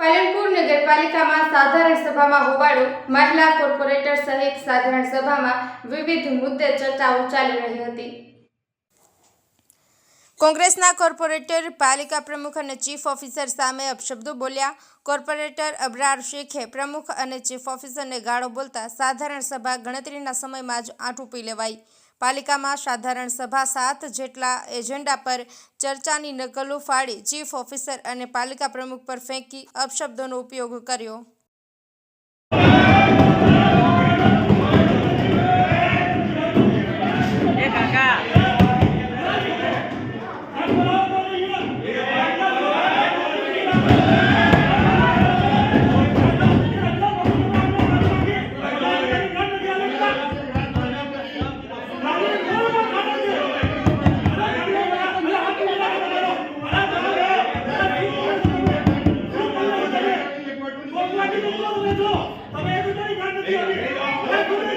પાલનપુર નગરપાલિકામાં સાધારણ સભામાં હોબાળો મહિલા કોર્પોરેટર સહિત સાધારણ સભામાં વિવિધ મુદ્દે ચર્ચાઓ ચાલી રહી હતી. કોંગ્રેસના કોર્પોરેટર, પાલિકા પ્રમુખ અને ચીફ ઓફિસર સામે અપશબ્દો બોલ્યા. કોર્પોરેટર અબરાર શેખે પ્રમુખ અને ચીફ ઓફિસરને ગાળો બોલતા સાધારણ સભા ગણતરીના સમયમાં જ આંટું લેવાઈ. પાલિકામાં સાધારણ સભા સાત જેટલા એજન્ડા પર ચર્ચાની નકલો ફાડી ચીફ ઓફિસર અને પાલિકા પ્રમુખ પર ફેંકી અપશબ્દોનો ઉપયોગ કર્યો. তবে এগুলোই গান দিয়ে